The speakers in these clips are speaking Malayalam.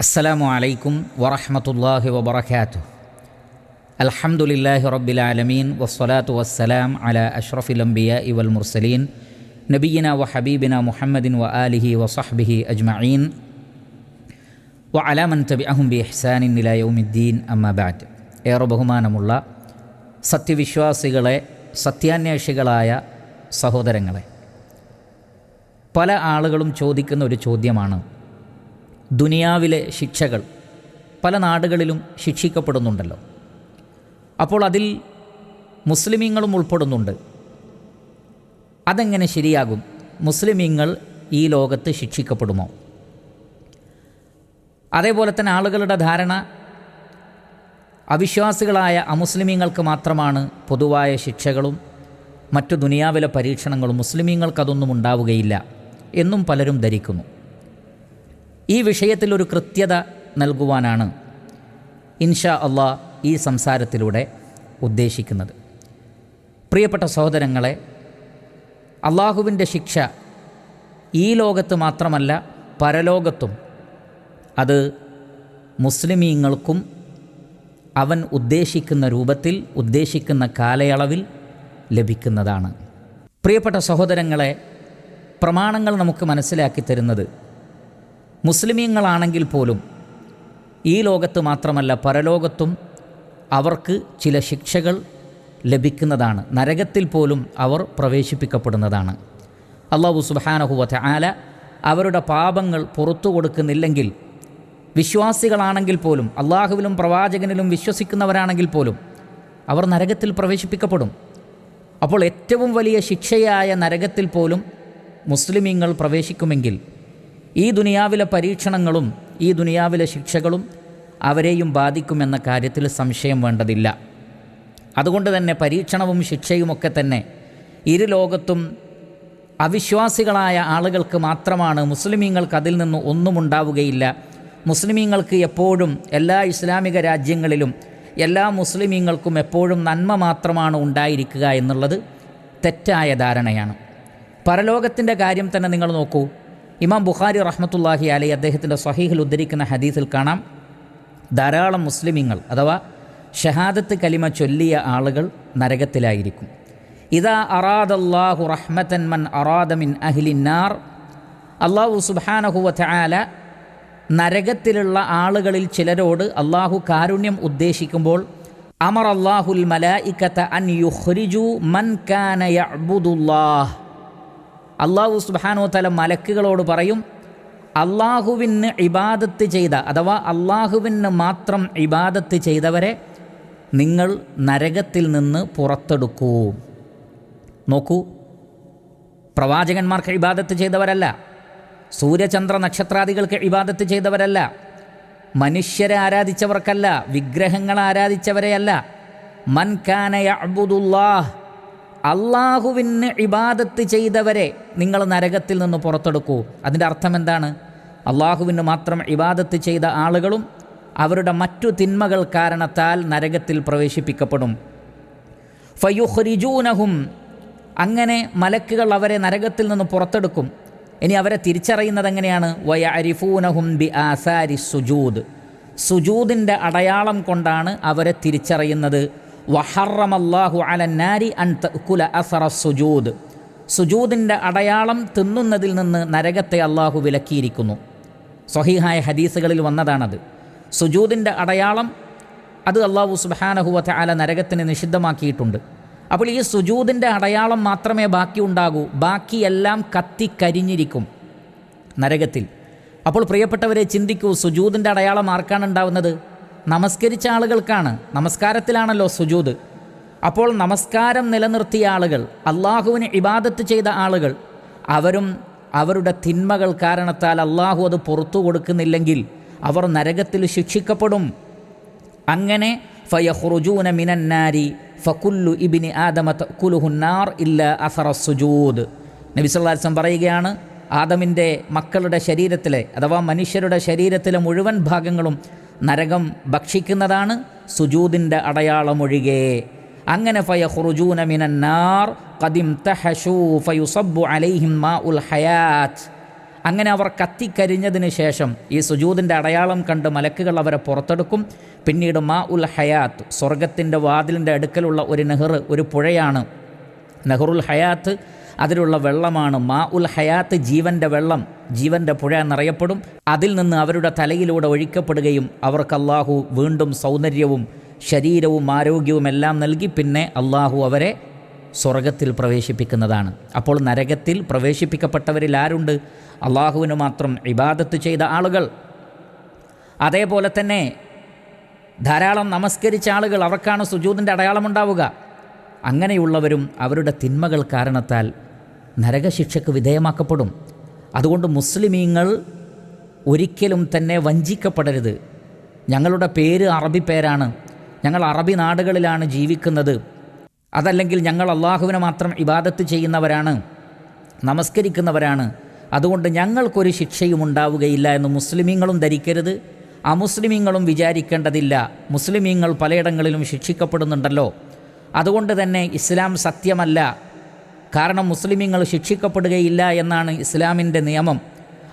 അസ്സലാമു അലൈക്കും വറഹമത്തല്ലാഹി വബർക്കാത്തു അലഹമുല്ലാഹി റബ്ബിലാലമീൻ വസ്സലാത്തു വസ്സലാം അല അഷ്റഫിലംബിയ ഇവൽ മുർസലീൻ. നബീന വ ഹബീബിന മുഹമ്മദിൻ വ ആലിഹി വസഹ്ബിഹി അജ്മീൻ വ അലാമൻ തബി അഹും ബി ഇഹ്സാനിൻ നിലയൗമിദ്ദീൻ അമ്മബാറ്റ് ഏറെ ബഹുമാനമുള്ള സത്യവിശ്വാസികളെ സത്യാന്വേഷികളായ സഹോദരങ്ങളെ. പല ആളുകളും ചോദിക്കുന്ന ഒരു ചോദ്യമാണ് ദുനിയാവിലെ ശിക്ഷകൾ പല നാടുകളിലും ശിക്ഷിക്കപ്പെടുന്നുണ്ടല്ലോ. അപ്പോൾ അതിൽ മുസ്ലിമീങ്ങളും ഉൾപ്പെടുന്നുണ്ട്. അതെങ്ങനെ ശരിയാകും? മുസ്ലിമീങ്ങൾ ഈ ലോകത്ത് ശിക്ഷിക്കപ്പെടുമോ? അതേപോലെ തന്നെ ആളുകളുടെ ധാരണ അവിശ്വാസികളായ അമുസ്ലിമീങ്ങൾക്ക് മാത്രമാണ് പൊതുവായ ശിക്ഷകളും മറ്റു ദുനിയാവിലെ പരീക്ഷണങ്ങളും മുസ്ലിമീങ്ങൾക്കതൊന്നും ഉണ്ടാവുകയില്ല എന്നും പലരും ധരിക്കുന്നു. ഈ വിഷയത്തിൽ ഒരു കൃത്യത നൽകുവാനാണ് ഇൻഷാ അള്ളാ ഈ സംസാരത്തിലൂടെ ഉദ്ദേശിക്കുന്നത്. പ്രിയപ്പെട്ട സഹോദരങ്ങളെ അള്ളാഹുവിന്റെ ശിക്ഷ ഈ ലോകത്ത് മാത്രമല്ല പരലോകത്തും അത് മുസ്ലിമീങ്ങൾക്കും അവൻ ഉദ്ദേശിക്കുന്ന രൂപത്തിൽ ഉദ്ദേശിക്കുന്ന കാലയളവിൽ ലഭിക്കുന്നതാണ്. പ്രിയപ്പെട്ട സഹോദരങ്ങളെ പ്രമാണങ്ങൾ നമുക്ക് മനസ്സിലാക്കി തരുന്നത് മുസ്ലിമീങ്ങളാണെങ്കിൽ പോലും ഈ ലോകത്ത് മാത്രമല്ല പരലോകത്തും അവർക്ക് ചില ശിക്ഷകൾ ലഭിക്കുന്നതാണ്. നരകത്തിൽ പോലും അവർ പ്രവേശിപ്പിക്കപ്പെടുന്നതാണ്. അള്ളാഹു സുബാനഹുവത്ത ആല അവരുടെ പാപങ്ങൾ പുറത്തു കൊടുക്കുന്നില്ലെങ്കിൽ വിശ്വാസികളാണെങ്കിൽ പോലും അള്ളാഹുവിലും പ്രവാചകനിലും വിശ്വസിക്കുന്നവരാണെങ്കിൽ പോലും അവർ നരകത്തിൽ പ്രവേശിപ്പിക്കപ്പെടും. അപ്പോൾ ഏറ്റവും വലിയ ശിക്ഷയായ നരകത്തിൽ പോലും മുസ്ലിമീങ്ങൾ പ്രവേശിക്കുമെങ്കിൽ ഈ ദുനിയാവിലെ പരീക്ഷണങ്ങളും ഈ ദുനിയാവിലെ ശിക്ഷകളും അവരെയും ബാധിക്കുമെന്ന കാര്യത്തിൽ സംശയം വേണ്ടതില്ല. അതുകൊണ്ട് തന്നെ പരീക്ഷണവും ശിക്ഷയുമൊക്കെ തന്നെ ഇരു ലോകത്തും അവിശ്വാസികളായ ആളുകൾക്ക് മാത്രമാണ് മുസ്ലിമീങ്ങൾക്ക് അതിൽ നിന്ന് ഒന്നും ഉണ്ടാവുകയില്ല. മുസ്ലിമീങ്ങൾക്ക് എപ്പോഴും എല്ലാ ഇസ്ലാമിക രാജ്യങ്ങളിലും എല്ലാ മുസ്ലിമീങ്ങൾക്കും എപ്പോഴും നന്മ മാത്രമാണ് ഉണ്ടായിരിക്കുക എന്നുള്ളത് തെറ്റായ ധാരണയാണ്. പരലോകത്തിന്റെ കാര്യം തന്നെ നിങ്ങൾ നോക്കൂ. ഇമാം ബുഖാരി റഹ്മത്തുല്ലാഹി അലി അദ്ദേഹത്തിന്റെ സ്വഹീഹിൽ ഉദ്ധരിക്കുന്ന ഹദീസിൽ കാണാം ധാരാളം മുസ്ലിമിങ്ങൾ അഥവാ ഷഹാദത്ത് കലിമ ചൊല്ലിയ ആളുകൾ നരകത്തിലായിരിക്കും. ഇതാ അറാദല്ലാഹു റഹ്മത്തൻ മൻ അറാദമിൻ അഹ്ലിന്നാർ അള്ളാഹു സുബാനഹുവ ആല നരകത്തിലുള്ള ആളുകളിൽ ചിലരോട് അള്ളാഹു കാരുണ്യം ഉദ്ദേശിക്കുമ്പോൾ അമർ അള്ളാഹുൽ മലായിക്കത്ത അൻ യുഹ്രിജു മൻ കാന അള്ളാഹു സുബാനോ തല മലക്കുകളോട് പറയും അള്ളാഹുവിന് ഇബാദത്ത് ചെയ്ത അഥവാ അള്ളാഹുവിന് മാത്രം ഇബാദത്ത് ചെയ്തവരെ നിങ്ങൾ നരകത്തിൽ നിന്ന് പുറത്തെടുക്കൂ. നോക്കൂ പ്രവാചകന്മാർക്ക് ഇബാദത്ത് ചെയ്തവരല്ല സൂര്യചന്ദ്ര നക്ഷത്രാദികൾക്ക് ഇബാദത്ത് ചെയ്തവരല്ല മനുഷ്യരെ ആരാധിച്ചവർക്കല്ല വിഗ്രഹങ്ങളെ ആരാധിച്ചവരെയല്ല. മൻ കാനയ അബുദുല്ലാഹ് അള്ളാഹുവിന് ഇബാദത്ത് ചെയ്തവരെ നിങ്ങൾ നരകത്തിൽ നിന്ന് പുറത്തെടുക്കൂ. അതിന്റെ അർത്ഥം എന്താണ്? അള്ളാഹുവിന് മാത്രം ഇബാദത്ത് ചെയ്ത ആളുകളും അവരുടെ മറ്റു തിന്മകൾ കാരണത്താൽ നരകത്തിൽ പ്രവേശിപ്പിക്കപ്പെടും. ഫയുഹ്രിജൂനഹും അങ്ങനെ മലക്കുകൾ അവരെ നരകത്തിൽ നിന്ന് പുറത്തെടുക്കും. ഇനി അവരെ തിരിച്ചറിയുന്നത് എങ്ങനെയാണ്? വയ അരിഫൂനഹും ബി ആസാരി സുജൂദ്. സുജൂദിന്റെ അടയാളം കൊണ്ടാണ് അവരെ തിരിച്ചറിയുന്നത്. വഹറമല്ലാഹു നാരി അൻ തക്കുല അസറ സുജൂദ്. സുജൂദിന്റെ അടയാളം തിന്നുന്നതിൽ നിന്ന് നരകത്തെ അള്ളാഹു വിലക്കിയിരിക്കുന്നു. സ്വഹീഹായ ഹദീസുകളിൽ വന്നതാണത്. സുജൂദിന്റെ അടയാളം അത് അള്ളാഹു സുബാനഹുവത്തെ അല നരകത്തിന് നിഷിദ്ധമാക്കിയിട്ടുണ്ട്. അപ്പോൾ ഈ സുജൂദിന്റെ അടയാളം മാത്രമേ ബാക്കി ഉണ്ടാകൂ. ബാക്കിയെല്ലാം കത്തിക്കരിഞ്ഞിരിക്കും നരകത്തിൽ. അപ്പോൾ പ്രിയപ്പെട്ടവരെ ചിന്തിക്കൂ സുജൂദിന്റെ അടയാളം ആർക്കാണ് ഉണ്ടാവുന്നത്? നമസ്കരിച്ച ആളുകൾക്കാണ്. നമസ്കാരത്തിലാണല്ലോ സുജൂദ്. അപ്പോൾ നമസ്കാരം നിലനിർത്തിയ ആളുകൾ അള്ളാഹുവിന് ഇബാദത്ത് ചെയ്ത ആളുകൾ അവരും അവരുടെ തിന്മകൾ കാരണത്താൽ അള്ളാഹു അത് പുറത്തു കൊടുക്കുന്നില്ലെങ്കിൽ അവർ നരകത്തിൽ ശിക്ഷിക്കപ്പെടും. അങ്ങനെ ഫയഹ്റുജൂന മിനന്നാരി ഫുല്ലു ഇബിനി ആദമ കുലുഹുന്നാർ ഇല്ല അസറ സുജൂദ്. നബിസ്വല്ലാസം പറയുകയാണ് ആദമിന്റെ മക്കളുടെ ശരീരത്തിലെ അഥവാ മനുഷ്യരുടെ ശരീരത്തിലെ മുഴുവൻ ഭാഗങ്ങളും നരകം ഭക്ഷിക്കുന്നതാണ് സുജൂദിന്റെ അടയാളമൊഴികെ. അങ്ങനെ ഫയഹ്റുജൂന മിനന്നാർ കദിം തഹഷൂ ഫയുസബ്ബു അലൈഹിം മാ ഉൽ ഹയാത്ത്. അങ്ങനെ അവർ കത്തിക്കരിഞ്ഞതിന് ശേഷം ഈ സുജൂദിന്റെ അടയാളം കണ്ട് മലക്കുകൾ അവരെ പുറത്തെടുക്കും. പിന്നീട് മാ ഉൽ ഹയാത്ത് സ്വർഗത്തിന്റെ വാതിലിന്റെ അടുക്കലുള്ള ഒരു നെഹർ ഒരു പുഴയാണ്. നെഹ്റുൽ ഹയാത്ത് അതിലുള്ള വെള്ളമാണ് മാ ഉൽ ഹയാത്ത് ജീവന്റെ വെള്ളം ജീവന്റെ പുഴ എന്നറിയപ്പെടും. അതിൽ നിന്ന് അവരുടെ തലയിലൂടെ ഒഴിക്കപ്പെടുകയും അവർക്ക് അള്ളാഹു വീണ്ടും സൗന്ദര്യവും ശരീരവും ആരോഗ്യവും എല്ലാം നൽകി പിന്നെ അള്ളാഹു അവരെ സ്വർഗത്തിൽ പ്രവേശിപ്പിക്കുന്നതാണ്. അപ്പോൾ നരകത്തിൽ പ്രവേശിപ്പിക്കപ്പെട്ടവരിൽ ആരുണ്ട്? അള്ളാഹുവിന് മാത്രം ഇബാദത്ത് ചെയ്ത ആളുകൾ. അതേപോലെ തന്നെ ധാരാളം നമസ്കരിച്ച ആളുകൾ അവർക്കാണ് സുജൂതിന്റെ അടയാളമുണ്ടാവുക അങ്ങനെയുള്ളവരും അവരുടെ തിന്മകൾ കാരണത്താൽ നരകശിക്ഷയ്ക്ക് വിധേയമാക്കപ്പെടും. അതുകൊണ്ട് മുസ്ലിമീങ്ങൾ ഒരിക്കലും തന്നെ വഞ്ചിക്കപ്പെടരുത്. ഞങ്ങളുടെ പേര് അറബി പേരാണ്. ഞങ്ങൾ അറബി നാടുകളിലാണ് ജീവിക്കുന്നത്. അതല്ലെങ്കിൽ ഞങ്ങൾ അള്ളാഹുവിനെ മാത്രം ഇബാദത്ത് ചെയ്യുന്നവരാണ്. നമസ്കരിക്കുന്നവരാണ്. അതുകൊണ്ട് ഞങ്ങൾക്കൊരു ശിക്ഷയും ഉണ്ടാവുകയില്ല എന്ന് മുസ്ലിമീങ്ങളും ധരിക്കരുത്. അമുസ്ലിമീങ്ങളും വിചാരിക്കേണ്ടതില്ല. മുസ്ലിമീങ്ങൾ പലയിടങ്ങളിലും ശിക്ഷിക്കപ്പെടുന്നുണ്ടല്ലോ. അതുകൊണ്ട് തന്നെ ഇസ്ലാം സത്യമല്ല. കാരണം മുസ്ലിമീങ്ങൾ ശിക്ഷിക്കപ്പെടുകയില്ല എന്നാണ് ഇസ്ലാമിന്റെ നിയമം.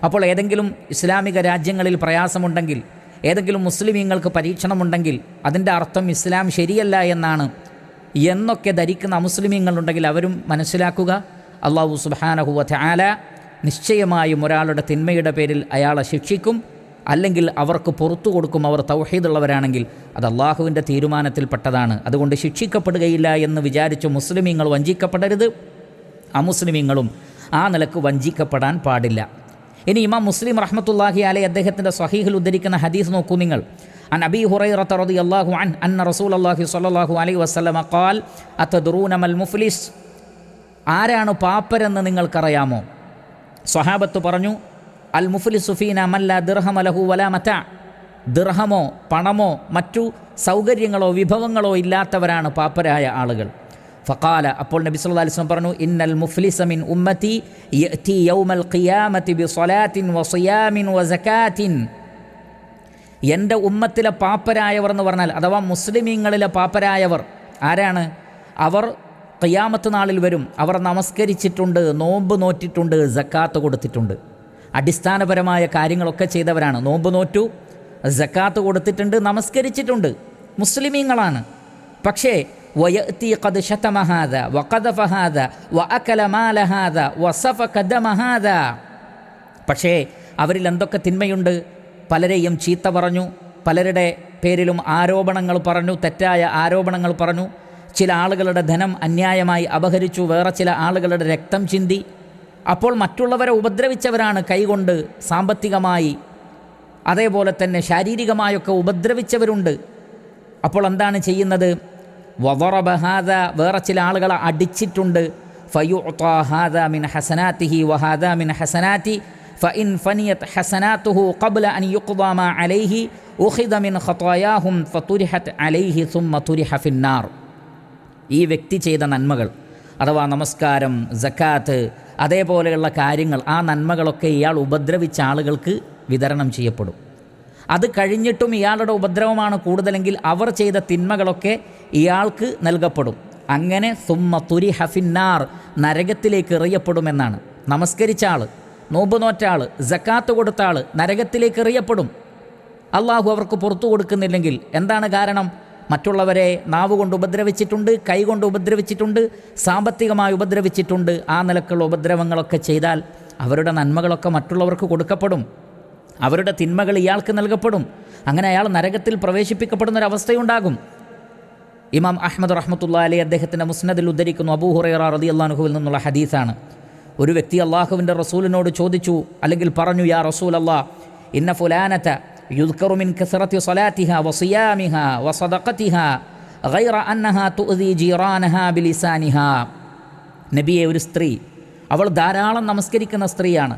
അപ്പോൾ ഏതെങ്കിലും ഇസ്ലാമിക രാജ്യങ്ങളിൽ പ്രയാസമുണ്ടെങ്കിൽ ഏതെങ്കിലും മുസ്ലിമീങ്ങൾക്ക് പരീക്ഷണമുണ്ടെങ്കിൽ അതിന്റെ അർത്ഥം ഇസ്ലാം ശരിയല്ല എന്നാണ്. എന്നൊക്കെ ധരിക്കുന്ന അമുസ്ലിമീങ്ങളുണ്ടെങ്കിൽ അവരും മനസ്സിലാക്കുക അള്ളാഹു സുബാനഹുവ ആല നിശ്ചയമായും ഒരാളുടെ തിന്മയുടെ പേരിൽ അയാളെ ശിക്ഷിക്കും അല്ലെങ്കിൽ അവർക്ക് പുറത്തു കൊടുക്കും അവർ തൗഹീദുള്ളവരാണെങ്കിൽ അത് അള്ളാഹുവിന്റെ തീരുമാനത്തിൽപ്പെട്ടതാണ്. അതുകൊണ്ട് ശിക്ഷിക്കപ്പെടുകയില്ല എന്ന് വിചാരിച്ച് മുസ്ലിമീങ്ങൾ വഞ്ചിക്കപ്പെടരുത്. അമുസ്ലിമീങ്ങളും ആ നിലക്ക് വഞ്ചിക്കപ്പെടാൻ പാടില്ല ഇനി ഇമാം മുസ്ലിം റഹ്മത്തുല്ലാഹി അലൈ അദ്ദേഹത്തിൻ്റെ സ്വഹീഹിൽ ഉദ്ധരിക്കുന്ന ഹദീസ് നോക്കൂ നിങ്ങൾ عن أبي هريرة رضي الله عنه أن رسول الله صلى الله عليه وسلم قال أتدرون ما المفلس ആരാണ് പാപ്പരെന്ന് നിങ്ങൾക്കറിയാമോ സ്വഹാബത്ത് പറഞ്ഞു അൽ മുഫ്ലി സുഫീന മല്ല ദിർഹമലഹു വല മറ്റ ദിർഹമോ പണമോ മറ്റു സൗകര്യങ്ങളോ വിഭവങ്ങളോ ഇല്ലാത്തവരാണ് പാപ്പരായ ആളുകൾ ഫക്കാല അപ്പോൾ നബി സല്ലല്ലാഹു അലൈഹി വസല്ലം പറഞ്ഞു ഇന്നൽ മുഫ്ലിസ മിൻ ഉമ്മത്തി യഅതി യൗമൽ ഖിയാമത്തി ബിസ്വലാത്തിൻ വസിയാമിൻ വസകാത്തിൻ എന്റെ ഉമ്മത്തിലെ പാപ്പരായവർ എന്ന് പറഞ്ഞാൽ അഥവാ മുസ്ലിമീങ്ങളിലെ പാപ്പരായവർ ആരാണ്? അവർ ഖിയാമത്ത് നാളിൽ വരും. അവർ നമസ്കരിച്ചിട്ടുണ്ട് നോമ്പ് നോറ്റിട്ടുണ്ട് ജക്കാത്ത് കൊടുത്തിട്ടുണ്ട്. അടിസ്ഥാനപരമായ കാര്യങ്ങളൊക്കെ ചെയ്തവരാണ്. നോമ്പ് നോറ്റു ജക്കാത്ത് കൊടുത്തിട്ടുണ്ട് നമസ്കരിച്ചിട്ടുണ്ട്. മുസ്ലിമീങ്ങളാണ്. പക്ഷേ വയത്തി هذا وأكل مال هذا وصفك دم هذا പക്ഷേ അവരിൽ എന്തൊക്കെ തിന്മയുണ്ട്? പലരെയും ചീത്ത പറഞ്ഞു പലരുടെ പേരിലും ആരോപണങ്ങൾ പറഞ്ഞു തെറ്റായ ആരോപണങ്ങൾ പറഞ്ഞു. ചില ആളുകളുടെ ധനം അന്യായമായി അപഹരിച്ചു വേറെ ചില ആളുകളുടെ രക്തം ചിന്തി. അപ്പോൾ മറ്റുള്ളവരെ ഉപദ്രവിച്ചവരാണ് കൈകൊണ്ട് സാമ്പത്തികമായി അതേപോലെ തന്നെ ശാരീരികമായൊക്കെ ഉപദ്രവിച്ചവരുണ്ട്. അപ്പോൾ എന്താണ് ചെയ്യുന്നത്? വവറബഹാദ വേറെ ചില ആളുകളെ അടിച്ചിട്ടുണ്ട്. ഫയുഹാദ മിൻ ഹസനാത്തിഹി വഹാദ മിൻ ഹസനാത്തി ഫഇൻ ഫനിയത് ഹസനാത്തുഹു ഖബ്ല അൻ യുക്വാമ അലൈഹി ഉഖിദ മിൻ ഖതായാഹും ഫതുരിഹത് അലൈഹി സുമ്മ തുരിഹ ഫിന്നാർ ഈ വ്യക്തി ചെയ്ത നന്മകൾ അഥവാ നമസ്കാരം ജക്കാത്ത് അതേപോലെയുള്ള കാര്യങ്ങൾ ആ നന്മകളൊക്കെ ഇയാൾ ഉപദ്രവിച്ച ആളുകൾക്ക് വിതരണം ചെയ്യപ്പെടും. അത് കഴിഞ്ഞിട്ടും ഇയാളുടെ ഉപദ്രവമാണ് കൂടുതലെങ്കിൽ അവർ ചെയ്ത തിന്മകളൊക്കെ ഇയാൾക്ക് നൽകപ്പെടും. അങ്ങനെ സുമ്മ തുരി ഹഫിന്നാർ നരകത്തിലേക്ക് എറിയപ്പെടുമെന്നാണ്. നമസ്കരിച്ച ആൾ നോമ്പ് നോറ്റ ആൾ ജക്കാത്ത് കൊടുത്ത ആൾ നരകത്തിലേക്ക് എറിയപ്പെടും. അള്ളാഹു അവർക്ക് പുറത്തു കൊടുക്കുന്നില്ലെങ്കിൽ എന്താണ് കാരണം? മറ്റുള്ളവരെ നാവ് കൊണ്ട് ഉപദ്രവിച്ചിട്ടുണ്ട് കൈകൊണ്ട് ഉപദ്രവിച്ചിട്ടുണ്ട് സാമ്പത്തികമായി ഉപദ്രവിച്ചിട്ടുണ്ട്. ആ നിലക്കുള്ള ഉപദ്രവങ്ങളൊക്കെ ചെയ്താൽ അവരുടെ നന്മകളൊക്കെ മറ്റുള്ളവർക്ക് കൊടുക്കപ്പെടും. അവരുടെ തിന്മകൾ ഇയാൾക്ക് നൽകപ്പെടും. അങ്ങനെ അയാൾ നരകത്തിൽ പ്രവേശിപ്പിക്കപ്പെടുന്നൊരവസ്ഥയുണ്ടാകും ഇമാം അഹമ്മദ് റഹ്മത്തുള്ള അലി അദ്ദേഹത്തിന്റെ മുസ്നദിൽ ഉദ്ധരിക്കുന്നു. അബൂഹുറൈറ റതി അള്ളാഹുവിൽ നിന്നുള്ള ഹദീസാണ്. ഒരു വ്യക്തി അള്ളാഹുവിന്റെ റസൂലിനോട് ചോദിച്ചു അല്ലെങ്കിൽ പറഞ്ഞു യാ റസൂൽ അള്ളാ ഇന്ന ഫുലാനത്ത യുദ്ധറുമിൻ മിൻ കസറത്തി സലാത്തിഹ വസിയാമിഹ വസദക്കത്തിഹ ഗൈറ അന്നഹ തുഅദി ജീറാനഹ ബിലിസാനിഹ. നബിയെ ഒരു സ്ത്രീ അവൾ ധാരാളം നമസ്കരിക്കുന്ന സ്ത്രീയാണ്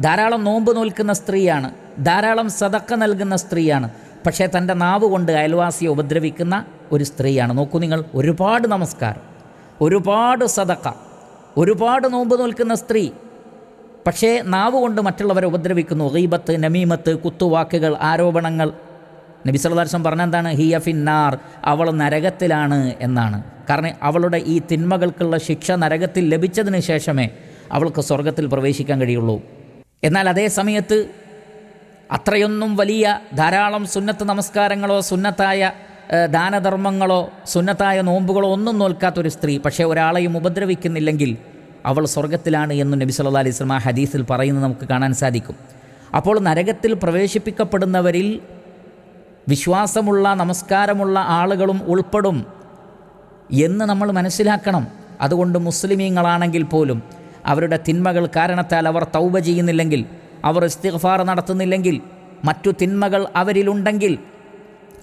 ധാരാളം നോമ്പ് നോൽക്കുന്ന സ്ത്രീയാണ് ധാരാളം സതക്ക നൽകുന്ന സ്ത്രീയാണ് പക്ഷേ തന്റെ നാവ് കൊണ്ട് അയൽവാസിയെ ഉപദ്രവിക്കുന്ന ഒരു സ്ത്രീയാണ്. നോക്കൂ നിങ്ങൾ ഒരുപാട് നമസ്കാരം ഒരുപാട് സതക്ക ഒരുപാട് നോമ്പ് നോൽക്കുന്ന സ്ത്രീ. പക്ഷേ നാവ് കൊണ്ട് മറ്റുള്ളവരെ ഉപദ്രവിക്കുന്നു. ഗീബത്ത് നമീമത്ത് കുത്തുവാക്കുകൾ ആരോപണങ്ങൾ. നബി സല്ലാസം ഹി ഹിയ ഫിന്നാർ അവൾ നരകത്തിലാണ് എന്നാണ്. കാരണം അവളുടെ ഈ തിന്മകൾക്കുള്ള ശിക്ഷ നരകത്തിൽ ലഭിച്ചതിന് ശേഷമേ അവൾക്ക് സ്വർഗത്തിൽ പ്രവേശിക്കാൻ കഴിയുള്ളൂ. എന്നാൽ അതേ സമയത്ത് അത്രയൊന്നും വലിയ ധാരാളം സുന്നത്ത് നമസ്കാരങ്ങളോ സുന്നത്തായ ദാനധർമ്മങ്ങളോ സുന്നത്തായ നോമ്പുകളോ ഒന്നും നോൽക്കാത്തൊരു സ്ത്രീ പക്ഷേ ഒരാളെയും ഉപദ്രവിക്കുന്നില്ലെങ്കിൽ അവൾ സ്വർഗത്തിലാണ് എന്ന് നബി സല്ലാ അലൈഹി ആ ഹദീസിൽ പറയുന്നത് നമുക്ക് കാണാൻ സാധിക്കും. അപ്പോൾ നരകത്തിൽ പ്രവേശിപ്പിക്കപ്പെടുന്നവരിൽ വിശ്വാസമുള്ള നമസ്കാരമുള്ള ആളുകളും ഉൾപ്പെടും എന്ന് നമ്മൾ മനസ്സിലാക്കണം. അതുകൊണ്ട് മുസ്ലിമീങ്ങളാണെങ്കിൽ പോലും അവരുടെ തിന്മകൾ കാരണത്താൽ അവർ തൗബ ചെയ്യുന്നില്ലെങ്കിൽ അവർ ഇസ്തിഗ്ഫാർ നടത്തുന്നില്ലെങ്കിൽ മറ്റു തിന്മകൾ അവരിലുണ്ടെങ്കിൽ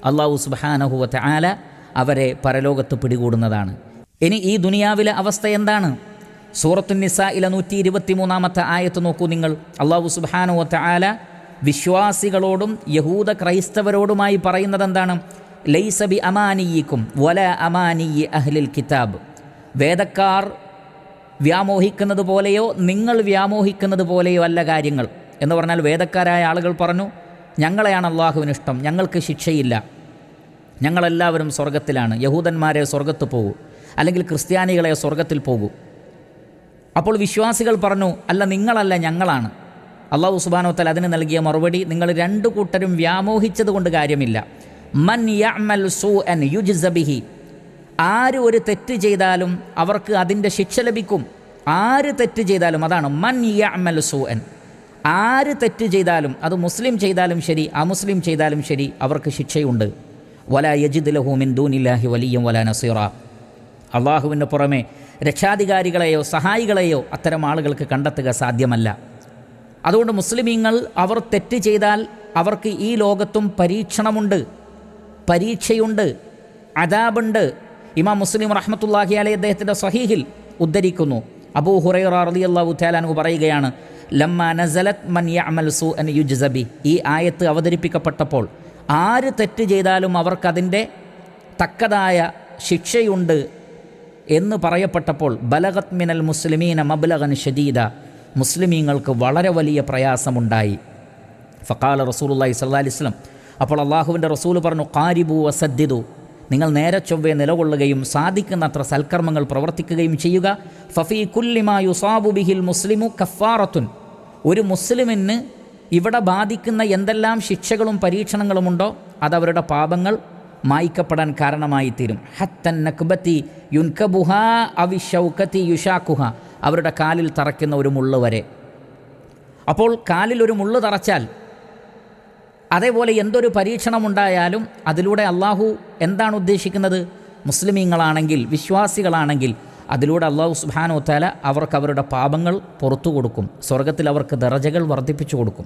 അള്ളാഹു സുബാനഹുവത്തെ ആല അവരെ പരലോകത്ത് പിടികൂടുന്നതാണ്. ഇനി ഈ ദുനിയാവിലെ അവസ്ഥ എന്താണ്? സൂറത്തു നിസയിലെ നൂറ്റി ഇരുപത്തി മൂന്നാമത്തെ ആയത്ത് നോക്കൂ നിങ്ങൾ. അള്ളാഹു സുബാനുവത്തെ ആല വിശ്വാസികളോടും യഹൂദ ക്രൈസ്തവരോടുമായി പറയുന്നത് എന്താണ്? ലൈസബി അമാനിയിക്കും വല അമാനി അഹ്ലിൽ കിതാബ്. വേദക്കാർ വ്യാമോഹിക്കുന്നത് പോലെയോ നിങ്ങൾ വ്യാമോഹിക്കുന്നത് പോലെയോ അല്ല കാര്യങ്ങൾ. എന്ന് പറഞ്ഞാൽ വേദക്കാരായ ആളുകൾ പറഞ്ഞു ഞങ്ങളെയാണ് അള്ളാഹുവിന് ഇഷ്ടം ഞങ്ങൾക്ക് ശിക്ഷയില്ല. ഞങ്ങളെല്ലാവരും സ്വർഗത്തിലാണ് യഹൂദന്മാരെ സ്വർഗത്ത് പോകൂ. അല്ലെങ്കിൽ ക്രിസ്ത്യാനികളെ സ്വർഗത്തിൽ പോകൂ. അപ്പോൾ വിശ്വാസികൾ പറഞ്ഞു അല്ല നിങ്ങളല്ല ഞങ്ങളാണ്. അള്ളാഹു സുബാനോത്തൽ അതിന് നൽകിയ മറുപടി നിങ്ങൾ രണ്ടു കൂട്ടരും വ്യാമോഹിച്ചത് കൊണ്ട് കാര്യമില്ല. മൻ യഅമൽ സൂഅൻ യുജ്സ ബിഹി. ആര് ഒരു തെറ്റ് ചെയ്താലും അവർക്ക് അതിന്റെ ശിക്ഷ ലഭിക്കും. ആര് തെറ്റ് ചെയ്താലും അതാണ് മൻ യമൽ യഅമൽ സൂഅൻ. ആര് തെറ്റ് ചെയ്താലും അത് മുസ്ലിം ചെയ്താലും ശരി അമുസ്ലിം ചെയ്താലും ശരി അവർക്ക് ശിക്ഷയുണ്ട്. വല യജിദ് ലഹു മിൻ ദൂനില്ലാഹി വലിയും വല നസീറ. അള്ളാഹുവിന് പുറമെ രക്ഷാധികാരികളെയോ സഹായികളെയോ അത്തരം ആളുകൾക്ക് കണ്ടെത്തുക സാധ്യമല്ല. അതുകൊണ്ട് മുസ്ലിമീങ്ങൾ അവർ തെറ്റ് ചെയ്താൽ അവർക്ക് ഈ ലോകത്തും പരീക്ഷണമുണ്ട് പരീക്ഷയുണ്ട് അദാബുണ്ട്. ഇമാം മുസ്ലിം റഹ്മത്തുല്ലാഹി അലൈ അദ്ദേഹത്തിന്റെ സഹീഹിൽ ഉദ്ധരിക്കുന്നു. അബൂ ഹുറൈറ റളിയല്ലാഹു തആലാനു പറയുകയാണ് ലമ്മ നസലത് മൻ യഅമൽ സു അൻ യുജ്സബി ഈ ആയത്ത് അവതരിപ്പിക്കപ്പെട്ടപ്പോൾ ആര് തെറ്റ് ചെയ്താലും അവർക്കതിന്റെ തക്കതായ ശിക്ഷയുണ്ട് എന്ന് പറയപ്പെട്ടപ്പോൾ ബലഗത് മിനൽ മുസ്ലിമീന മബ്ലഗൻ ഷദീദ മുസ്ലിമീങ്ങൾക്ക് വളരെ വലിയ പ്രയാസമുണ്ടായി. ഫക്കാല റസൂലുള്ളാഹി സ്വല്ലല്ലാഹി അലൈഹി വസല്ലം അപ്പോൾ അള്ളാഹുവിന്റെ റസൂൽ പറഞ്ഞു കാരിബു വസദ്ദിദു. നിങ്ങൾ നേരെ ചൊവ്വേ നിലകൊള്ളുകയും സാധിക്കുന്നത്ര സൽക്കർമ്മങ്ങൾ പ്രവർത്തിക്കുകയും ചെയ്യുക. ഫഫീ കുല്ലിമാ യുസാബു ബിഹിൽ മുസ്ലിമു കഫാറത്തുൻ ഒരു മുസ്ലിമിന് ഇവിടെ ബാധിക്കുന്ന എന്തെല്ലാം ശിക്ഷകളും പരീക്ഷണങ്ങളുമുണ്ടോ അതവരുടെ പാപങ്ങൾ മായ്ക്കപ്പെടാൻ കാരണമായി തീരും ഹത്തൻ നക്ബത്തി യുൻകബുഹ അവി ഷൗക്കത്തി യുഷാക്കുഹ അവരുടെ കാലിൽ തറയ്ക്കുന്ന ഒരു മുള്ള് വരെ. അപ്പോൾ കാലിൽ ഒരു മുള്ള് തറച്ചാൽ അതേപോലെ എന്തൊരു പരീക്ഷണമുണ്ടായാലും അതിലൂടെ അള്ളാഹു എന്താണ് ഉദ്ദേശിക്കുന്നത്? മുസ്ലിമീങ്ങളാണെങ്കിൽ വിശ്വാസികളാണെങ്കിൽ അതിലൂടെ അള്ളാഹു സുബാനോ താല അവർക്ക് അവരുടെ പാപങ്ങൾ പുറത്തു കൊടുക്കും. സ്വർഗത്തിൽ അവർക്ക് ദറജകൾ വർദ്ധിപ്പിച്ചു കൊടുക്കും.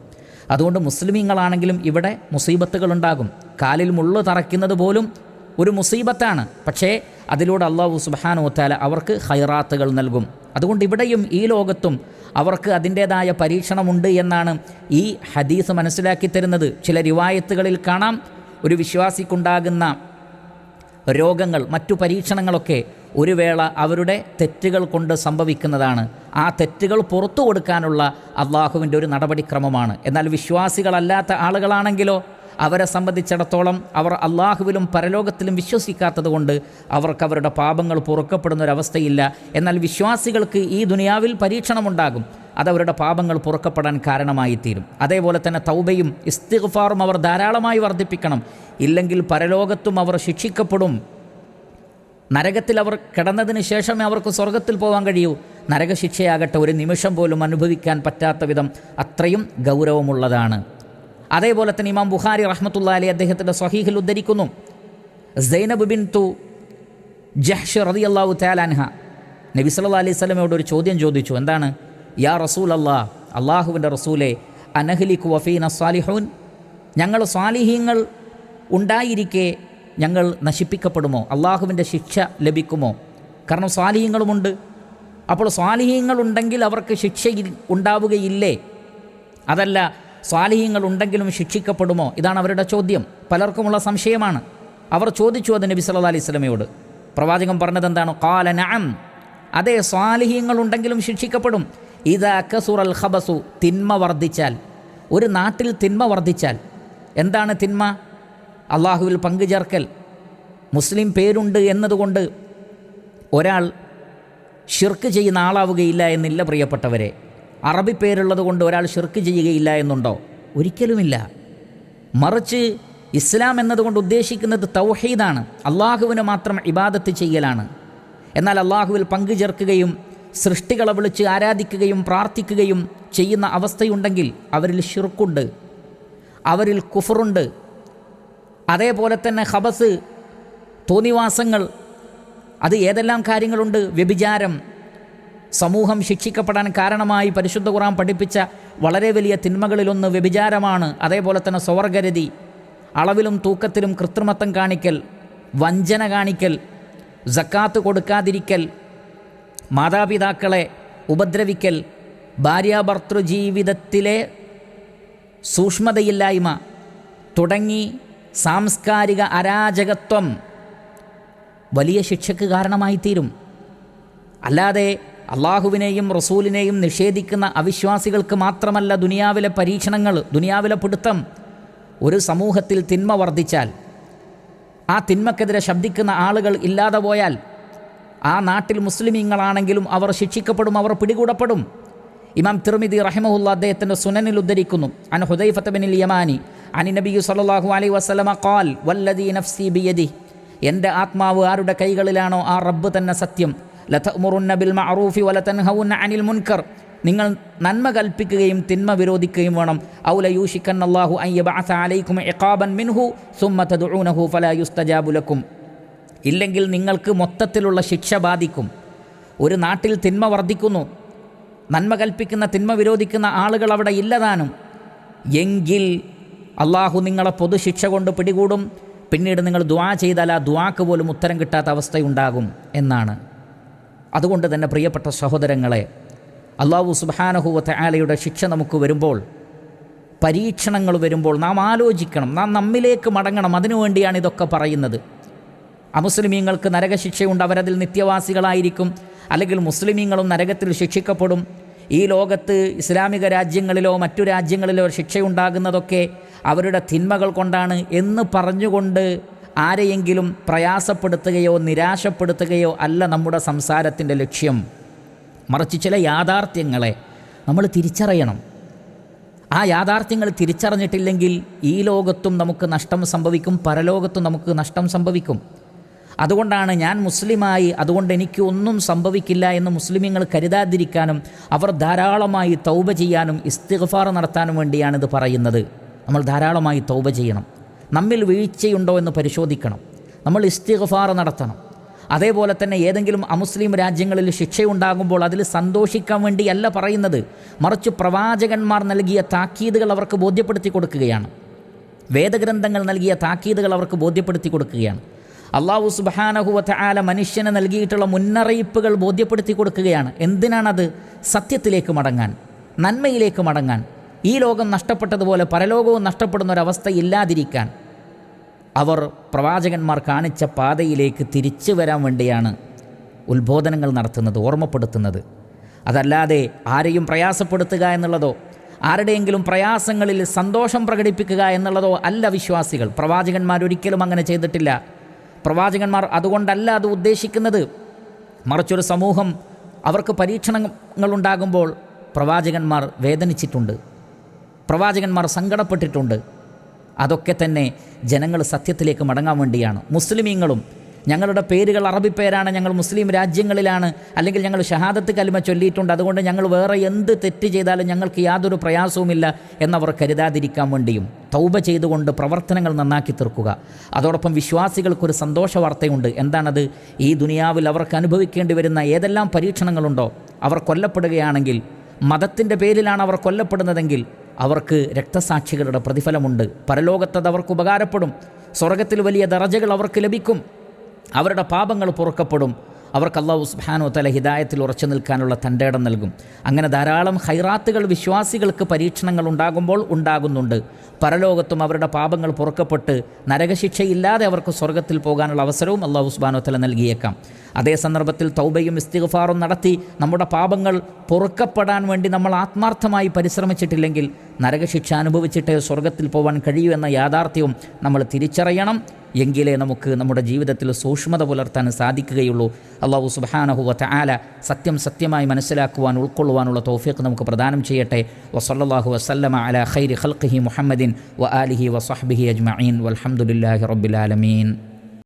അതുകൊണ്ട് മുസ്ലിമീങ്ങളാണെങ്കിലും ഇവിടെ മുസീബത്തുകൾ ഉണ്ടാകും. കാലിൽ മുള്ളു തറയ്ക്കുന്നത് പോലും ഒരു മുസീബത്താണ്. പക്ഷേ അതിലൂടെ അള്ളാഹു സുബാനോ താല അവർക്ക് ഹൈറാത്തുകൾ നൽകും. അതുകൊണ്ട് ഇവിടെയും ഈ ലോകത്തും അവർക്ക് അതിന്റേതായ പരീക്ഷണമുണ്ട് എന്നാണ് ഈ ഹദീസ് മനസ്സിലാക്കി തരുന്നത്. ചില റിവായത്തുകളിൽ കാണാം. ഒരു വിശ്വാസിക്കുണ്ടാകുന്ന രോഗങ്ങൾ മറ്റു പരീക്ഷണങ്ങളൊക്കെ ഒരു വേള അവരുടെ തെറ്റുകൾ കൊണ്ട് സംഭവിക്കുന്നതാണ്. ആ തെറ്റുകൾ പുറത്തു കൊടുക്കാനുള്ള അള്ളാഹുവിന്റെ ഒരു നടപടിക്രമമാണ്. എന്നാൽ വിശ്വാസികളല്ലാത്ത ആളുകളാണെങ്കിലോ അവരെ സംബന്ധിച്ചിടത്തോളം അവർ അള്ളാഹുവിലും പരലോകത്തിലും വിശ്വസിക്കാത്തത് കൊണ്ട് അവർക്ക് അവരുടെ പാപങ്ങൾ പുറക്കപ്പെടുന്ന ഒരവസ്ഥയില്ല എന്നാൽ വിശ്വാസികൾക്ക് ഈ ദുനിയാവിൽ പരീക്ഷണമുണ്ടാകും. അതവരുടെ പാപങ്ങൾ പുറക്കപ്പെടാൻ കാരണമായി തീരും അതേപോലെ തന്നെ തൗബയും ഇസ്തിഗ്ഫാറും അവർ ധാരാളമായി വർദ്ധിപ്പിക്കണം. ഇല്ലെങ്കിൽ പരലോകത്തും അവർ ശിക്ഷിക്കപ്പെടും. നരകത്തിൽ അവർ കിടന്നതിന് ശേഷമേ അവർക്ക് സ്വർഗത്തിൽ പോകാൻ കഴിയൂ. നരകശിക്ഷയാകട്ടെ ഒരു നിമിഷം പോലും അനുഭവിക്കാൻ പറ്റാത്ത വിധം അത്രയും ഗൗരവമുള്ളതാണ്. അതേപോലെ തന്നെ ഇമാം ബുഖാരി റഹ്മത്തുള്ള അലി അദ്ദേഹത്തിന്റെ സ്വഹീഹിൽ ഉദ്ധരിക്കുന്നു. സൈനബ് ബിൻ തു ജഹ്ഷ് റതി അള്ളാഹു താലാൻഹ നബി സല്ലാ അലൈഹി സ്വലമയോട് ഒരു ചോദ്യം ചോദിച്ചു. എന്താണ്? യാ റസൂൽ അള്ളാഹ് അള്ളാഹുവിന്റെ റസൂലെ അനഹ്ലിഖു വഫീന സാലിഹൂൻ ഞങ്ങൾ സ്വാലിഹീങ്ങൾ ഉണ്ടായിരിക്കെ ഞങ്ങൾ നശിപ്പിക്കപ്പെടുമോ? അള്ളാഹുവിന്റെ ശിക്ഷ ലഭിക്കുമോ? കാരണം സ്വാലിഹ്യങ്ങളുമുണ്ട്. അപ്പോൾ സ്വാലിഹ്യങ്ങളുണ്ടെങ്കിൽ അവർക്ക് ശിക്ഷ ഉണ്ടാവുകയില്ലേ? അതല്ല സ്വാലിഹ്യങ്ങൾ ഉണ്ടെങ്കിലും ശിക്ഷിക്കപ്പെടുമോ? ഇതാണ് അവരുടെ ചോദ്യം. പലർക്കുമുള്ള സംശയമാണ്. അവർ ചോദിച്ചു അത് നബി സല്ലാ അലൈഹി സ്വലമയോട് പ്രവാചകൻ പറഞ്ഞത് എന്താണ് കാലനാം അതെ സ്വാലിഹ്യങ്ങൾ ഉണ്ടെങ്കിലും ശിക്ഷിക്കപ്പെടും. ഇതാ കസുറൽ ഖബസു തിന്മ വർദ്ധിച്ചാൽ. ഒരു നാട്ടിൽ തിന്മ വർദ്ധിച്ചാൽ. എന്താണ് തിന്മ? അള്ളാഹുവിൽ പങ്കുചേർക്കൽ. മുസ്ലിം പേരുണ്ട് എന്നതുകൊണ്ട് ഒരാൾ ഷിർക്ക് ചെയ്യുന്ന ആളാവുകയില്ല എന്നില്ല പ്രിയപ്പെട്ടവരെ. അറബി പേരുള്ളത് കൊണ്ട് ഒരാൾ ഷിർക്ക് ചെയ്യുകയില്ല എന്നുണ്ടോ? ഒരിക്കലുമില്ല. മറിച്ച് ഇസ്ലാം എന്നതുകൊണ്ട് ഉദ്ദേശിക്കുന്നത് തൗഹീദാണ്. അള്ളാഹുവിന് മാത്രം ഇബാദത്ത് ചെയ്യലാണ്. എന്നാൽ അള്ളാഹുവിൽ പങ്കു ചേർക്കുകയും സൃഷ്ടികളെ വിളിച്ച് ആരാധിക്കുകയും പ്രാർത്ഥിക്കുകയും ചെയ്യുന്ന അവസ്ഥയുണ്ടെങ്കിൽ അവരിൽ ഷിർക്കുണ്ട്. അവരിൽ കുഫറുണ്ട്. അതേപോലെ തന്നെ ഹബസ് തോന്നിവാസങ്ങൾ അത് ഏതെല്ലാം കാര്യങ്ങളുണ്ട്? വ്യഭിചാരം സമൂഹം ശിക്ഷിക്കപ്പെടാൻ കാരണമായി പരിശുദ്ധ ഖുറാൻ പഠിപ്പിച്ച വളരെ വലിയ തിന്മകളിലൊന്ന് വ്യഭിചാരമാണ്. അതേപോലെ തന്നെ സ്വർഗരതി അളവിലും തൂക്കത്തിലും കൃത്രിമത്വം കാണിക്കൽ വഞ്ചന കാണിക്കൽ ജക്കാത്ത് കൊടുക്കാതിരിക്കൽ മാതാപിതാക്കളെ ഉപദ്രവിക്കൽ ഭാര്യാഭർത്തൃജീവിതത്തിലെ സൂക്ഷ്മതയില്ലായ്മ തുടങ്ങി സാംസ്കാരിക അരാജകത്വം വലിയ ശിക്ഷയ്ക്ക് കാരണമായിത്തീരും. അല്ലാതെ അള്ളാഹുവിനെയും റസൂലിനെയും നിഷേധിക്കുന്ന അവിശ്വാസികൾക്ക് മാത്രമല്ല ദുനിയാവിലെ പരീക്ഷണങ്ങൾ ദുനിയാവിലെ പിടുത്തം ഒരു സമൂഹത്തിൽ തിന്മ വർദ്ധിച്ചാൽ. ആ തിന്മക്കെതിരെ ശബ്ദിക്കുന്ന ആളുകൾ ഇല്ലാതെ പോയാൽ ആ നാട്ടിൽ മുസ്ലിമീങ്ങളാണെങ്കിലും അവർ ശിക്ഷിക്കപ്പെടും അവർ പിടികൂടപ്പെടും. ഇമാം തിർമിദി റഹിമഹുല്ല അദ്ദേഹത്തിന്റെ സുനനിൽ ഉദ്ധരിക്കുന്നു. അൻ ഹുദൈഫത്ത് ബിനിൽ യമാനി അനി നബി സല്ലല്ലാഹു അലൈഹി വസ്ലമ കാൽ വല്ലദീ നഫ്സി ബിയദി എന്റെ ആത്മാവ് ആരുടെ കൈകളിലാണോ ആ റബ്ബ് തന്നെ സത്യം. ലതഅ്മുറുന്ന ബിൽ മഅറൂഫി വലതൻഹൗന അനിൽ മുൻകർ. നിങ്ങൾ നന്മ കൽപ്പിക്കുകയും തിന്മ വിരോധിക്കുകയും വേണം. ഔല യൂഷിക്കൻ അള്ളാഹു അൻ യബഅസ അലൈക്കും ഇഖാബൻ മിൻഹു സുമ്മ തദ്ഉനഹു ഫലാ യുസ്തജാബു ലക്കും. ഇല്ലെങ്കിൽ നിങ്ങൾക്ക് മൊത്തത്തിലുള്ള ശിക്ഷ ബാധിക്കും. ഒരു നാട്ടിൽ തിന്മ വർദ്ധിക്കുന്നു. നന്മ കൽപ്പിക്കുന്ന തിന്മ വിരോധിക്കുന്ന ആളുകൾ അവിടെ ഇല്ലതാനും എങ്കിൽ അള്ളാഹു നിങ്ങളെ പൊതുശിക്ഷ കൊണ്ട് പിടികൂടും. പിന്നീട് നിങ്ങൾ ദ്വാ ചെയ്താൽ ആ ദ്വാക്ക് പോലും ഉത്തരം കിട്ടാത്ത അവസ്ഥയുണ്ടാകും എന്നാണ്. അതുകൊണ്ട് തന്നെ പ്രിയപ്പെട്ട സഹോദരങ്ങളെ അള്ളാഹു സുബാനഹുവത്തെ ആലയുടെ ശിക്ഷ നമുക്ക് വരുമ്പോൾ പരീക്ഷണങ്ങൾ വരുമ്പോൾ നാം ആലോചിക്കണം നാം നമ്മിലേക്ക് മടങ്ങണം അതിനുവേണ്ടിയാണ് ഇതൊക്കെ പറയുന്നത്. അമുസ്ലിമീങ്ങൾക്ക് നരകശിക്ഷയുണ്ട് അവരതിൽ നിത്യവാസികളായിരിക്കും. അല്ലെങ്കിൽ മുസ്ലിമീങ്ങളും നരകത്തിൽ ശിക്ഷിക്കപ്പെടും. ഈ ലോകത്ത് ഇസ്ലാമിക രാജ്യങ്ങളിലോ മറ്റു രാജ്യങ്ങളിലോ ശിക്ഷയുണ്ടാകുന്നതൊക്കെ അവരുടെ തിന്മകൾ കൊണ്ടാണ് എന്ന് പറഞ്ഞുകൊണ്ട് ആരെയെങ്കിലും പ്രയാസപ്പെടുത്തുകയോ നിരാശപ്പെടുത്തുകയോ അല്ല നമ്മുടെ സംസാരത്തിന്റെ ലക്ഷ്യം. മറിച്ച് ചില യാഥാർത്ഥ്യങ്ങളെ നമ്മൾ തിരിച്ചറിയണം. ആ യാഥാർത്ഥ്യങ്ങൾ തിരിച്ചറിഞ്ഞിട്ടില്ലെങ്കിൽ ഈ ലോകത്തും നമുക്ക് നഷ്ടം സംഭവിക്കും പരലോകത്തും നമുക്ക് നഷ്ടം സംഭവിക്കും. അതുകൊണ്ടാണ് ഞാൻ മുസ്ലിമായി അതുകൊണ്ട് എനിക്ക് ഒന്നും സംഭവിക്കില്ല എന്ന് മുസ്ലിമീങ്ങൾ കരുതാതിരിക്കാനും അവർ ധാരാളമായി തൗബ ചെയ്യാനും ഇസ്തിഗ്ഫാർ നടത്താനും വേണ്ടിയാണ് ഇത് പറയുന്നത്. നമ്മൾ ധാരാളമായി തൗബ ചെയ്യണം. നമ്മിൽ വീഴ്ചയുണ്ടോ എന്ന് പരിശോധിക്കണം. നമ്മൾ ഇസ്തിഗ്ഫാർ നടത്തണം. അതേപോലെ തന്നെ ഏതെങ്കിലും അമുസ്ലിം രാജ്യങ്ങളിൽ ശിക്ഷയുണ്ടാകുമ്പോൾ അതിൽ സന്തോഷിക്കാൻ വേണ്ടിയല്ല പറയുന്നത്. മറിച്ച് പ്രവാചകന്മാർ നൽകിയ താക്കീതുകൾ അവർക്ക് ബോധ്യപ്പെടുത്തി കൊടുക്കുകയാണ്. വേദഗ്രന്ഥങ്ങൾ നൽകിയ താക്കീതുകൾ അവർക്ക് ബോധ്യപ്പെടുത്തി കൊടുക്കുകയാണ്. അള്ളാഹു സുബാനഹുവത്ത ആല മനുഷ്യന് നൽകിയിട്ടുള്ള മുന്നറിയിപ്പുകൾ ബോധ്യപ്പെടുത്തി കൊടുക്കുകയാണ്. എന്തിനാണത്? സത്യത്തിലേക്ക് മടങ്ങാൻ നന്മയിലേക്ക് മടങ്ങാൻ. ഈ ലോകം നഷ്ടപ്പെട്ടതുപോലെ പരലോകവും നഷ്ടപ്പെടുന്ന ഒരവസ്ഥ ഇല്ലാതിരിക്കാൻ അവർ പ്രവാചകന്മാർ കാണിച്ച പാതയിലേക്ക് തിരിച്ചു വരാൻ വേണ്ടിയാണ് ഉത്ബോധനങ്ങൾ നടത്തുന്നത് ഓർമ്മപ്പെടുത്തുന്നത്. അതല്ലാതെ ആരെയും പ്രയാസപ്പെടുത്തുക എന്നുള്ളതോ ആരുടെയെങ്കിലും പ്രയാസങ്ങളിൽ സന്തോഷം പ്രകടിപ്പിക്കുക എന്നുള്ളതോ അല്ല വിശ്വാസികൾ. പ്രവാചകന്മാർ ഒരിക്കലും അങ്ങനെ ചെയ്തിട്ടില്ല. പ്രവാചകന്മാർ അതുകൊണ്ടല്ല അത് ഉദ്ദേശിക്കുന്നത്. മറിച്ചൊരു സമൂഹം അവർക്ക് പരീക്ഷണങ്ങളുണ്ടാകുമ്പോൾ പ്രവാചകന്മാർ വേദനിച്ചിട്ടുണ്ട്. പ്രവാചകന്മാർ സങ്കടപ്പെട്ടിട്ടുണ്ട്. അതൊക്കെ തന്നെ ജനങ്ങൾ സത്യത്തിലേക്ക് മടങ്ങാൻ വേണ്ടിയാണ്. മുസ്ലിമീങ്ങളും ഞങ്ങളുടെ പേരുകൾ അറബി പേരാണ് ഞങ്ങൾ മുസ്ലിം രാജ്യങ്ങളിലാണ് അല്ലെങ്കിൽ ഞങ്ങൾ ഷഹാദത്ത് കലിമ ചൊല്ലിയിട്ടുണ്ട്. അതുകൊണ്ട് ഞങ്ങൾ വേറെ എന്ത് തെറ്റ് ചെയ്താലും ഞങ്ങൾക്ക് യാതൊരു പ്രയാസവുമില്ല എന്നവർ കരുതാതിരിക്കാൻ വേണ്ടിയും തൗബ ചെയ്തുകൊണ്ട് പ്രവർത്തനങ്ങൾ നന്നാക്കി തീർക്കുക. അതോടൊപ്പം വിശ്വാസികൾക്കൊരു സന്തോഷ വാർത്തയുണ്ട്. എന്താണത്? ഈ ദുനിയാവിൽ അവർക്ക് അനുഭവിക്കേണ്ടി വരുന്ന ഏതെല്ലാം പരീക്ഷണങ്ങളുണ്ടോ? അവർ കൊല്ലപ്പെടുകയാണെങ്കിൽ മതത്തിന്റെ പേരിലാണ് അവർ കൊല്ലപ്പെടുന്നതെങ്കിൽ അവർക്ക് രക്തസാക്ഷികളുടെ പ്രതിഫലമുണ്ട്. പരലോകത്തത് അവർക്ക് ഉപകാരപ്പെടും. സ്വർഗത്തിൽ വലിയ ദറജകൾ അവർക്ക് ലഭിക്കും. അവരുടെ പാപങ്ങൾ പുറക്കപ്പെടും. അവർക്ക് അള്ളാഹു സുബ്ഹാനു തല ഹിദായത്തിൽ ഉറച്ചു നിൽക്കാനുള്ള തന്റെ ഇടം നൽകും. അങ്ങനെ ധാരാളം ഹൈറാത്തുകൾ വിശ്വാസികൾക്ക് പരീക്ഷണങ്ങൾ ഉണ്ടാകുമ്പോൾ ഉണ്ടാകുന്നുണ്ട്. പരലോകത്തും അവരുടെ പാപങ്ങൾ പുറക്കപ്പെട്ട് നരകശിക്ഷയില്ലാതെ അവർക്ക് സ്വർഗത്തിൽ പോകാനുള്ള അവസരവും അള്ളാഹു സുബ്ഹാനു തല നൽകിയേക്കാം. അതേ സന്ദർഭത്തിൽ തൗബയും ഇസ്തിഗ്ഫാറും നടത്തി നമ്മുടെ പാപങ്ങൾ പൊറുക്കപ്പെടാൻ വേണ്ടി നമ്മൾ ആത്മാർത്ഥമായി പരിശ്രമിച്ചിട്ടില്ലെങ്കിൽ നരകശിക്ഷ അനുഭവിച്ചിട്ടേ സ്വർഗത്തിൽ പോകാൻ കഴിയൂ എന്ന യാഥാർത്ഥ്യവും നമ്മൾ തിരിച്ചറിയണം. എങ്കിലേ നമുക്ക് നമ്മുടെ ജീവിതത്തിൽ സൂക്ഷ്മത പുലർത്താൻ സാധിക്കുകയുള്ളൂ. അള്ളാഹു സുബാനഹുവ ആല സത്യം സത്യമായി മനസ്സിലാക്കുവാൻ ഉൾക്കൊള്ളുവാനുള്ള തോഫിക്ക് നമുക്ക് പ്രദാനം ചെയ്യട്ടെ. വസല്ലാഹു വസ്ലമ അല ഖൈരി ഖൽഖിഹി മുഹമ്മദിൻ വ ആലിഹി വസഹ്ബിഹി അജ്മീൻ വലഹമുല്ലാഹി റബ്ബിൽ ആലമീൻ.